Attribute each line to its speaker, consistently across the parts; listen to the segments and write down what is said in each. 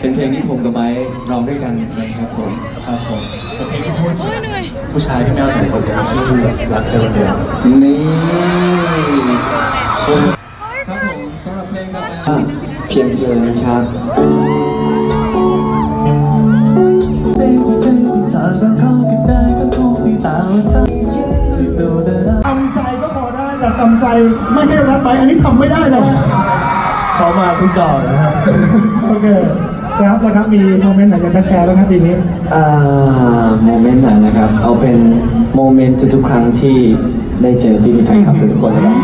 Speaker 1: เป็นเพลงที่ผมกับไบร์ทร้องด้วยกันนะครับผม
Speaker 2: ครับผมเป็นเพลงที่พูดถึงผู้ชายที่ไม่เอาแต่คนเดียวที่รักเธอคนเดียว
Speaker 1: นี่คุณครับผมสำหรับเพลงต่อไปเพียงเธอนะครับ
Speaker 3: ทำใจก็พอได้แต่ทำใจไม่ให้รัดไปอันนี้ทำไม่ได้เลย
Speaker 2: เขามาทุกดอกนะฮะ
Speaker 3: โอเคครับแล้วครับมีโมเมนต์ไหนอยากจะแชร์บ้างครับปีนี้
Speaker 1: อ่าโมเมนต์ไหนนะครับ เอาเป็นโมเมนต์ทุกๆครั้งที่ได้เจอพี่พี่ๆแฟนคลับทุกๆคนนะครับ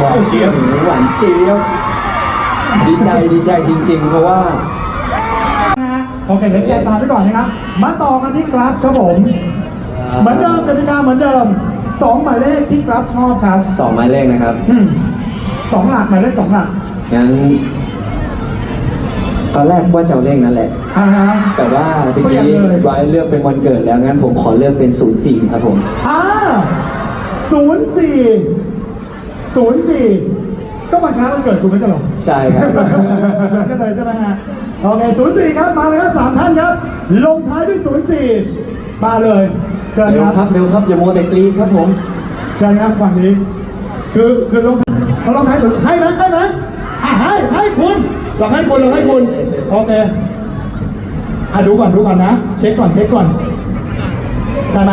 Speaker 2: หวานเจี๊ยบ
Speaker 1: หวานเจี๊ยบดีใจดีใจจริง ๆ เพราะว่า
Speaker 3: โอเคเดี๋ยวสแกนตามไปก่อนนะครับ มาต่อกันที่กราฟครับผม เหมือนเดิมกติกาเหมือนเดิมสองหมายเลขที่กราฟชอบครับ
Speaker 1: สองหมายเลขนะครับ
Speaker 3: อืม สองหลักหมายเลขสองหลัก
Speaker 1: งั้น ตอนแรกว่าจะเอาเลขนั้นแหละ
Speaker 3: อ่าฮะ
Speaker 1: แต่ว่าตะ
Speaker 3: เปลี่
Speaker 1: กี้
Speaker 3: ยนเลย
Speaker 1: ไว้เลือกเป็นวันเกิดแล้วงั้นผมขอเลือกเป็น 04 ครับผม
Speaker 3: อ่าศูนย์สี่ศูนย์สี่ก็วันคล้ายวันเกิดคุณไม่ใช่เหรอ
Speaker 1: ใช่ครับ
Speaker 3: เหมือนกันเลยใช่ไหมฮะโอเคศูนย์สี่ครับมาเลยครับสามท่านครับ ลงท้ายด้วยศูนย์สี่มาเลยเชิญ
Speaker 1: เร็ว
Speaker 3: ค
Speaker 1: ค
Speaker 3: รั
Speaker 1: รั
Speaker 3: บบ
Speaker 1: เร็วครับอย่าโมวแต่กรีดครับผม
Speaker 3: เชิญครับฝั่งนี้ คือคือลงเขาลงท้ายศูนย์ให้ไหมให้ไหมอะให้ให้คุณเราให้คุณเราให้คุณโอเคอะดูก่อนดูก่อนนะ เช็คก่อนเช็คก่อนใช่ไหม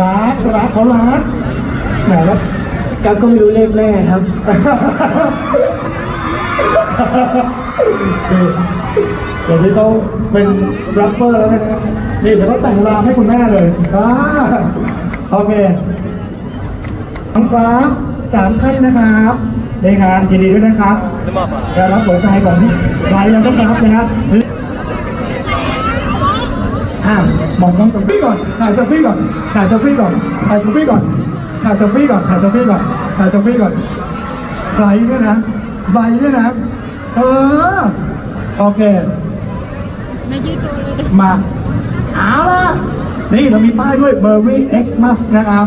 Speaker 3: รักรักเขารักแหมแล้ว
Speaker 1: กับก็ไม่รู้เลขแม่ครับ
Speaker 3: นี่ เดี๋ยวนี้เขาเป็นแรปเปอร์แล้วนะครับนี่เดี๋ยวเขาแต่งรามให้คุณแม่เลยอ่าโอเคน้องกราฟสามท่านนะครับนี่ครับยินดีด้วยนะครับได้รับหัวใจของไลน์แล้วก็ราฟนะครับอ่ามองกล้องตรงนี้ก่อนถ่ายเซลฟี่ก่อนถ่ายเซลฟี่ก่อนถ่ายเซลฟี่ก่อนถ่ายเซลฟี่ก่อนถ่ายเซลฟี่ก่อนถ่ายเซลฟี่ก่อนไรท์ด้วยนะไรท์ด้วยนะเออ โอเค
Speaker 4: ไม่ยืดตัวเลย
Speaker 3: มา เอาละนี่เรามีป้ายด้วย Merry Xmas นะครับ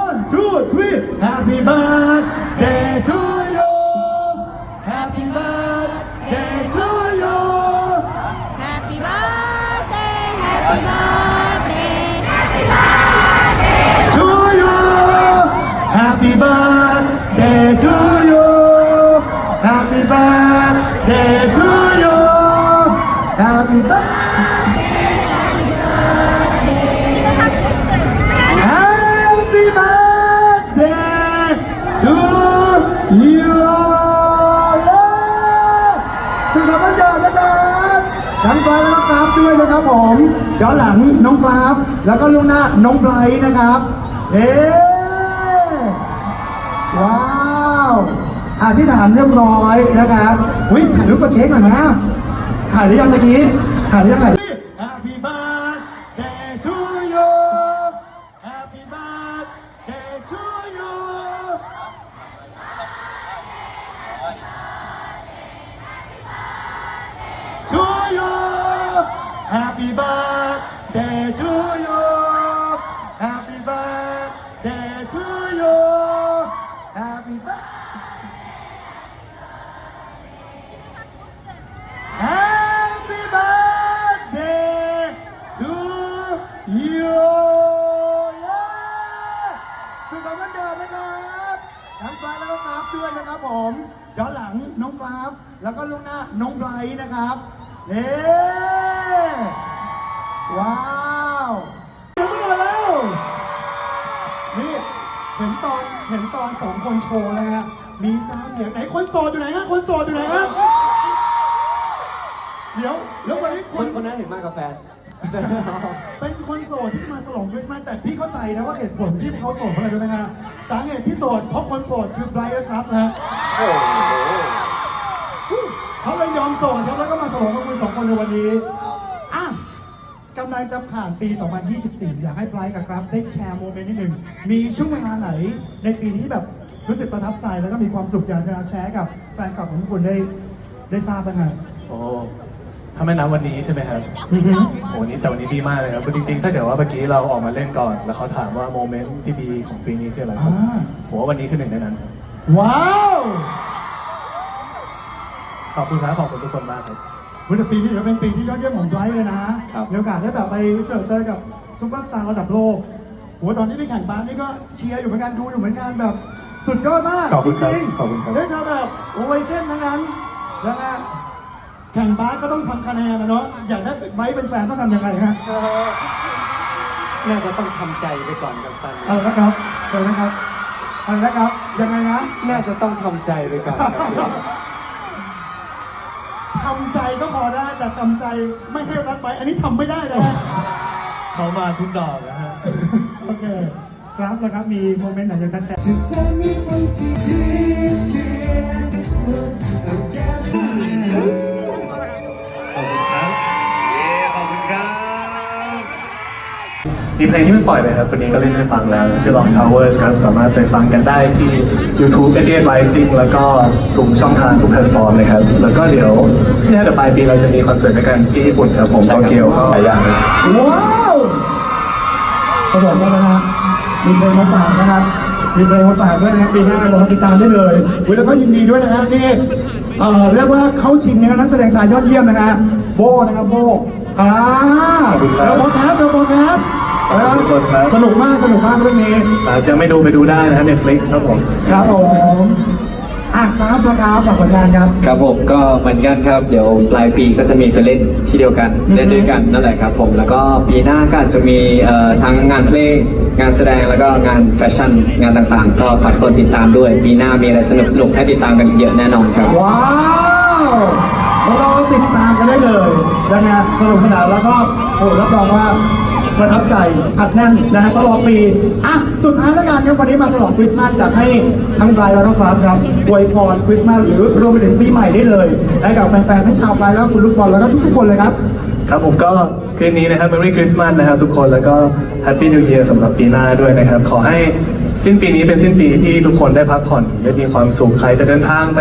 Speaker 3: one two three Happy birthday to Happy birthday
Speaker 4: Happy birthday
Speaker 3: to you สุขสันต์วันเกิดนะครับทั้งกราฟและน้องกราฟด้วยนะครับผมย้อนหลังน้องกราฟ แล้วก็ล่วงหน้าน้องไบรท์นะครับเอ๊ว้าวอธิษฐานเรียบร้อยนะครับวิถ่ายรูปกับเค้กหน่อยนะ ถ่ายหรือยังเมื่อกี้ถ่ายหรือยังถ่าย Happy birthday to you Happy birthday to you to you Happy birthday นะครับผมย้อนหลังน้องกราฟ แล้วก็ล่วงหน้าน้องไบรท์นะครับเน่ว้าวยังไม่ได้แล้วนี่เห็นตอนเห็นตอนสองคนโชว์นะฮะมีซาเสียงไหนคนโสดอยู่ไหนฮะคนโสดอยู่ไหนฮะเดี๋ยวแล้ววันนี้
Speaker 1: ค
Speaker 3: คนน
Speaker 1: คนนั้นเห็นมากกาแฟน
Speaker 3: เป็นคนโสดที่มาฉลองคริสต์มาสแต่พี่เข้าใจนะว่าเหตุผลที่เขาโสดเพราะอะไรรู้ไหมฮะสาเหตุที่โสดเพราะคนโปรดคือไบรท์และครับนะฮะเขาเลยยอมโสดครับแล้วก็มาฉลองกับคุณสองคนในวันนี้อะกำลังจะผ่านปี 2024 อยากให้ไบรท์กับครับได้แชร์โมเมนต์นิดหนึ่งมีช่วงเวลาไหน ในปีนี้แบบรู้สึกประทับใจแล้วก็มีความสุขอยากจะแชร์กับแฟนคลับของคุณได้ได้ทราบบ้างฮะ
Speaker 2: โอ้ ถ้าไม่นับวันนี้ใช่ไหมครับ
Speaker 3: อือฮึ
Speaker 2: โอ้วันนี้แต่วันนี้ดีมากเลยครับคือจริงๆ ถ้าเกิดว่าเมื่อกี้เราออกมาเล่นก่อน แล้วเขาถามว่าโมเมนต์ที่ดีของปีนี้คืออะไรผม
Speaker 3: อ่า
Speaker 2: ผมว่าวันนี้คือหนึ่งในนั้นครับ
Speaker 3: ว้าว
Speaker 2: ขอบคุณครับขอบคุณทุกคนมากครับ
Speaker 3: วันแต่ปีนี้ถือเป็นปีที่ยอดเยี่ยมของไบรท์เลยนะครับ มีโอกาสได้แบบไปเจอเจอกับซูเปอร์สตาร์ระดับโลกโหตอนนี้ไปแข่งบาสนี่ก็เชียร์อยู่เหมือนกันดูอยู่เหมือนกันแบบ สุดยอดมาก
Speaker 2: ขอบคุณครับ
Speaker 3: จริง
Speaker 2: ขอบคุณครับ
Speaker 3: ได้เจอแบบโอ้ยเช่นทั้งนั้นนะฮะ แข่งบาสก็ต้องทำคะแนนนะเนาะอยากได้ไบรท์เป็นแฟนต้องทำยังไงฮะ
Speaker 1: น่าจะต้องทำใจไปก่อนกับตัน
Speaker 3: อะไรนะครับอะไรนะครับอะไรนะครับยังไงนะ
Speaker 1: น่าจะต้องทำใจไปก่อนครับ
Speaker 3: ทำใจก็พอได้แต่ทำใจไม่ให้รัดไป อันนี้ทำไม่ได้นะฮะ
Speaker 2: เขามาทุกดอกนะฮะ
Speaker 3: โอเคครับแล้วครับมีโมเมนต์ไหนอยากจะแชร์
Speaker 2: ข มีเพลงที่เพิ่งปล่อยไปครับวันนี้ก็เล่นให้ฟังแล้วชื่อ Long Showers ครับสามารถไปฟังกันได้ที่ YouTube a d i a n Rising แล้วก็ทุกช่องทางทุกแพลตฟอร์มเลยครับ แล้วก็เดี๋ยวเนี่ยเดี๋ยวปลายปีเราจะมีคอนเสิร์ตด้วยกันที่ญี่ปุ่นครับผมโตเกียวก็หลายอย่างเลย
Speaker 3: ว้าวเขาบอกว่านะฮะมีเพลงมาฝากนะครับมีเพลงมาฝากด้วยนะครับปีหน้ารอติดตามได้เลยอุ๊ยแล้วก็ยินดีด้วยนะฮะนี่เอ่อเรียกว่าเข้าชิงนะครับนักแสดงชายยอดเยี่ยมนะฮะโบนะครับโบอ่า
Speaker 2: ขอบคุณครับ ขอบคุณทุกคนครับ
Speaker 3: สนุกมากสนุกมากเรื่องนี้
Speaker 2: ครับยังไม่ดูไปดูได้นะครับ Netflix ครับผม
Speaker 3: ครับผมอะครับนะครับฝากผลงานครับ
Speaker 1: ครับผมก็เหมือนกันครับ เดี๋ยวปลายปีก็จะมีไปเล่นที่เดียวกัน
Speaker 3: อือฮึ
Speaker 1: เล่นด้วยกันนั่นแหละครับผมแล้วก็ปีหน้าก็อาจจะมีเอ่อทั้งงานเพลงงานแสดงแล้วก็งานแฟชั่นงานต่างๆ ก็ฝากทุกคนติดตามด้วย ปีหน้ามีอะไรสนุกๆให้ติดตามกันอีกเยอะแน่นอนครับ
Speaker 3: ว้าวเราติดตามกันได้เลยนะฮะสนุกสนานแล้วก็โอ้รับรองว่า ประทับใจอัดแน่นนะฮะตลอดปีอะสุดท้ายแล้วกันครับวันนี้มาฉลองคริสต์มาสอยากให้ทั้งไบรท์และน้องฟาสครับอวยพรคริสต์มาสหรือรวมไปถึงปีใหม่ได้เลยให้กับแฟนๆทั้งชาวไบรท์แล้วก็คุณลูกบอลแล้วก็ทุกๆคนเลยครับ
Speaker 2: ครับผมก็คืนนี้นะครับ Merry Christmas นะครับทุกคนแล้วก็ Happy New Year สำหรับปีหน้าด้วยนะครับ ขอให้ สิ้นปีนี้เป็นสิ้นปีที่ทุกคนได้พักผ่อนได้มีความสุขใครจะเดินทางไป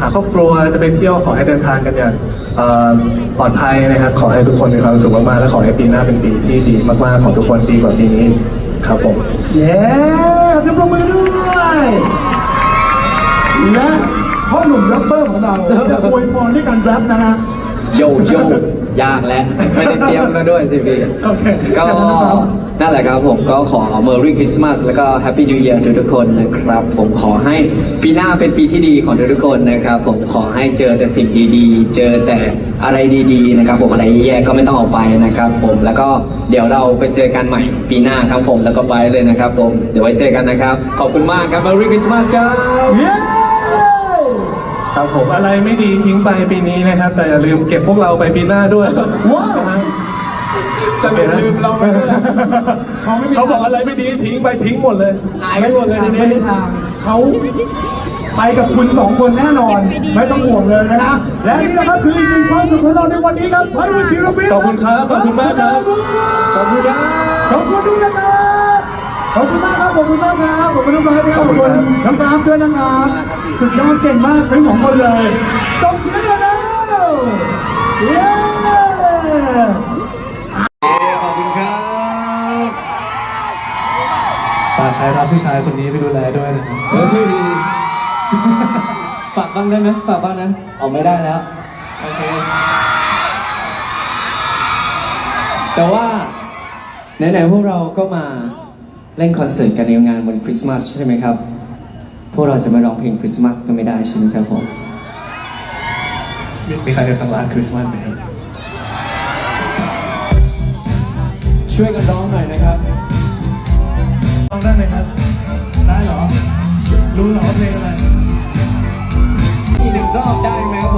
Speaker 2: หาครอบครัวจะไปเที่ยวขอให้เดินทางกันอย่างเอ่อปลอดภัยนะครับ ขอให้ทุกคนมีความสุขมากๆและขอให้ปีหน้าเป็นปีที่ดีมากๆของทุกคนดีกว่าปีนี้ครับผม
Speaker 3: เย้จะปรบมือด้วยและพ่อหนุ่มแรปเปอร์ของเราจะอวยพรด้วยการแรปนะฮะ
Speaker 1: โยโย่ ยากแล้วไม่ได้เตรียมมาด้วยสิพี่
Speaker 3: โอเค
Speaker 1: ก็
Speaker 3: เชิญนะครับ
Speaker 1: นั่นแหละครับผมก็ขอ Merry Christmas แล้วก็ Happy New Year ทุกๆคนนะครับ ผมขอให้ปีหน้าเป็นปีที่ดีของทุกๆคนนะครับ ผมขอให้เจอแต่สิ่งดีๆ เจอแต่อะไรดีๆนะครับ ผมอะไรแย่ๆก็ไม่ต้องออกไปนะครับ ผมแล้วก็เดี๋ยวเราไปเจอกันใหม่ปีหน้าทั้งผมแล้วก็ไปเลยนะครับผมเดี๋ยวไว้เจอกันนะครับ ขอบคุณมากครับ Merry Christmas ครับ
Speaker 3: เย้
Speaker 2: ครับผมอะไรไม่ดีทิ้งไปปีนี้นะครับ แต่อย่าลืมเก็บพวกเราไปปีหน้าด้วย
Speaker 3: ว้าว
Speaker 1: สรุปลืมเราไปด้วย
Speaker 3: เขาไม่มี
Speaker 2: เขาบอกอะไรไม่ดีทิ้งไปทิ้งหมดเลย
Speaker 1: หายไปหมดเลยทีนี้
Speaker 3: ไม่มีทางเขาไปกับคุณสองคนแน่นอน ไม่ต้องห่วงเลยนะฮะและนี่นะครับคืออีกหนึ่งความสุขของเราในวันนี้ครับพันวิชิรวิทย์
Speaker 2: ขอบคุณครับขอบคุณมากครับ
Speaker 3: ขอบคุณครับขอบคุณด้วยนะครับขอบคุณมากครับขอบคุณมากครับขอบคุณน้องไบร์ทนะครับขอบคุณน้องกราฟด้วยนะครับ สุดยอดเก่งมากทั้งสองคนเลยส่งเสียงหน่อยแล้วเย้
Speaker 1: ขอบคุณครับ
Speaker 2: ฝากใครรับผู้ชายคนนี้ไปดูแลด้วยนะครับ
Speaker 1: ฝากบ้างได้ไหมฝากบ้างนะเอาไม่ได้แล้วโอเคแต่ว่าไหนๆพวกเราก็มาเล่นคอนเสิร์ตกันในงานวันคริสต์มาสใช่ไหมครับพ วกเราจะไม่ร้องเพลงคริสต์มาสก็ไม่ได้ใช่ไหมครับผม
Speaker 2: มีมีใครเคยฟังร้านคริสต์มาสไหมครับ
Speaker 1: ช่วยกันร้องหน่อยนะครับ
Speaker 2: ฟังได้ไหมครับ ได้เหรอ รู้เหรอว่าเพลงอะไร
Speaker 1: อีกหนึ่งรอบได้ไหมครับผม